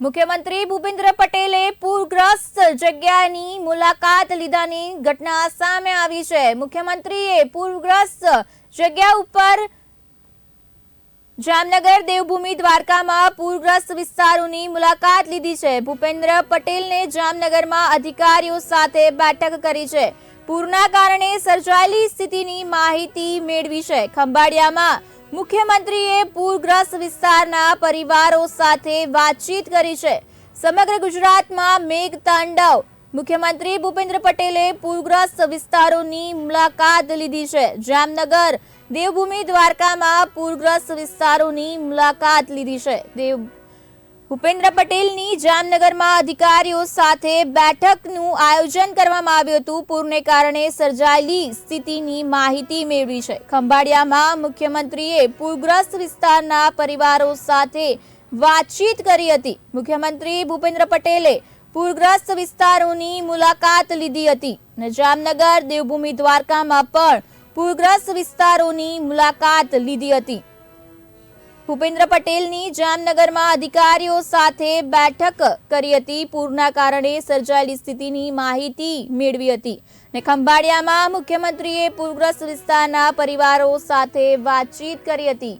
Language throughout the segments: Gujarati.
મુખ્યમંત્રી ભૂપેન્દ્ર પટેલે પૂરગ્રસ્ત જગ્યાની મુલાકાત લીધાની ઘટના સામે આવી છે. મુખ્યમંત્રીએ પૂરગ્રસ્ત જગ્યા ઉપર જામનગર, દેવભૂમિ, દ્વારકામાં પૂરગ્રસ્ત વિસ્તારોની મુલાકાત લીધી છે. ભૂપેન્દ્ર પટેલને જામનગરમાં અધિકારીઓ સાથે બેઠક કરી છે. પૂરના કારણે સર્જાયેલી સ્થિતિની માહિતી મેળવી છે. ખંભાળિયામાં મુખ્યમંત્રીએ પૂરગ્રસ્ત વિસ્તારના પરિવારો સાથે વાતચીત કરી છે. સમગ્ર ગુજરાતમાં મેઘ તાંડવ મુખ્યમંત્રી ભૂપેન્દ્ર પટેલે પૂરગ્રસ્ત વિસ્તારોની મુલાકાત લીધી છે. જામનગર, દેવભૂમિ દ્વારકામાં પૂરગ્રસ્ત વિસ્તારોની મુલાકાત લીધી છે. દેવ ભૂપેન્દ્ર પટેલની જામનગરમાં અધિકારીઓ સાથે બેઠકનું આયોજન કરવામાં આવ્યું હતું. પૂરને કારણે સર્જાયેલી સ્થિતિની માહિતી મેળવી છે. ખંભાળિયામાં મુખ્યમંત્રીએ પૂરગ્રસ્ત વિસ્તારના પરિવારો સાથે વાતચીત કરી હતી. મુખ્યમંત્રી ભૂપેન્દ્ર પટેલે પૂરગ્રસ્ત વિસ્તારોની મુલાકાત લીધી હતી અને જામનગર દેવભૂમિ દ્વારકામાં પણ પૂરગ્રસ્ત વિસ્તારોની મુલાકાત લીધી હતી. ભૂપેન્દ્ર પટેલની જામનગરમાં અધિકારીઓ સાથે બેઠક કરી હતી. પૂરના કારણે સર્જાયેલી સ્થિતિની માહિતી મેળવી હતી ને ખંભાળિયામાં મુખ્યમંત્રીએ પૂરગ્રસ્ત વિસ્તારના પરિવારો સાથે વાતચીત કરી હતી.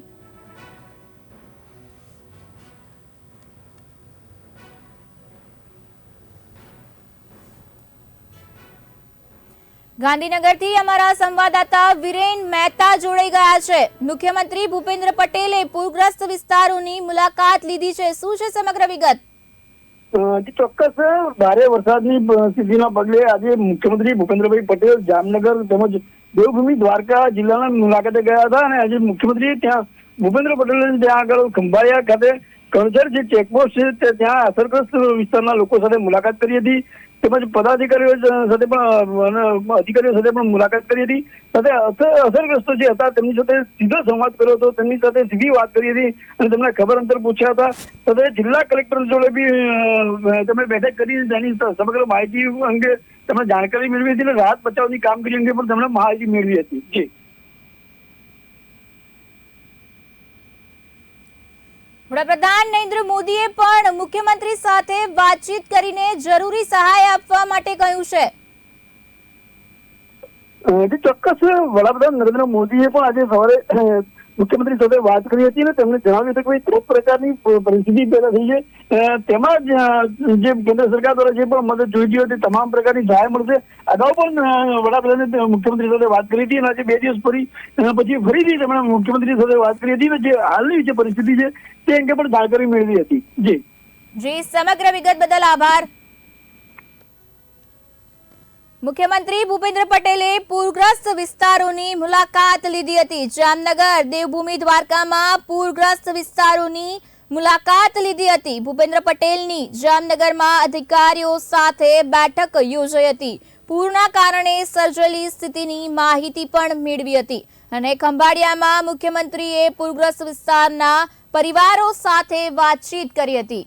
ગાંધીનગરથી અમારા સંવાદદાતા વિરેન મહેતા જોડાઈ ગયા છે. મુખ્યમંત્રી ભૂપેન્દ્ર પટેલે પૂરગ્રસ્ત વિસ્તારોની મુલાકાત લીધી છે. શું છે સમગ્ર વિગત? ચોક્કસ ભારે વરસાદની સ્થિતિના પગલે આજે મુખ્યમંત્રી ભૂપેન્દ્રભાઈ પટેલ જામનગર તેમજ દેવભૂમિ દ્વારકા જિલ્લાના મુલાકાતે ગયા હતા અને આજે મુખ્યમંત્રી ત્યાં ભૂપેન્દ્ર પટેલ ત્યાં આગળ ખંભાળિયા ખાતે કણઝર જે ચેકપોસ્ટ છે તે ત્યાં અસરગ્રસ્ત વિસ્તારના લોકો સાથે મુલાકાત કરી હતી. તેમજ પદાધિકારીઓ સાથે પણ અધિકારીઓ સાથે પણ મુલાકાત કરી હતી. સાથે અસર- અસરગ્રસ્તો જે હતા તેમની સાથે સીધો સંવાદ કર્યો હતો. તેમની સાથે સીધી વાત કરી હતી અને તેમને ખબર અંતર પૂછ્યા હતા. સાથે જિલ્લા કલેક્ટર જોડે બી તેમણે બેઠક કરી તેની સમગ્ર માહિતી અંગે તેમણે જાણકારી મેળવી હતી અને રાહત બચાવની કામગીરી અંગે પણ તેમણે માહિતી મેળવી હતી. જી. વડાપ્રધાન નરેન્દ્ર મોદીએ પણ મુખ્યમંત્રી સાથે વાતચીત કરીને જરૂરી સહાય આપવા માટે કહ્યું છે. ચોક્કસ વડાપ્રધાન નરેન્દ્ર મોદીએ પણ આજે સવારે મુખ્યમંત્રી સાથે વાત કરી હતી અને તેમણે જણાવ્યું હતું કે ભાઈ કોઈ પ્રકારની પરિસ્થિતિ પેદા થઈ છે. તેમાં જ, કેન્દ્ર સરકાર દ્વારા જે પણ મદદ જોઈતી હતી તમામ પ્રકારની સહાય મળશે. અગાઉ પણ વડાપ્રધાને મુખ્યમંત્રી સાથે વાત કરી હતી અને આજે બે દિવસ ફરી પછી ફરીથી તેમણે મુખ્યમંત્રી સાથે વાત કરી હતી અને જે હાલની જે પરિસ્થિતિ છે તે અંગે પણ જાણકારી મેળવી હતી. જી. જી સમગ્ર વિગત બદલ આભાર. મુખ્યમંત્રી ભૂપેન્દ્ર પટેલે પૂરગ્રસ્ત વિસ્તારોની મુલાકાત લીધી હતી. જામનગર, દેવભૂમિ દ્વારકામાં પૂરગ્રસ્ત વિસ્તારોની મુલાકાત લીધી હતી. ભૂપેન્દ્ર પટેલની જામનગરમાં અધિકારીઓ સાથે બેઠક યોજાઈ હતી. પૂરના કારણે સર્જેલી સ્થિતિની માહિતી પણ મેળવી હતી. અને ખંભાળિયામાં મુખ્યમંત્રીએ પૂરગ્રસ્ત વિસ્તારના પરિવારો સાથે વાતચીત કરી હતી.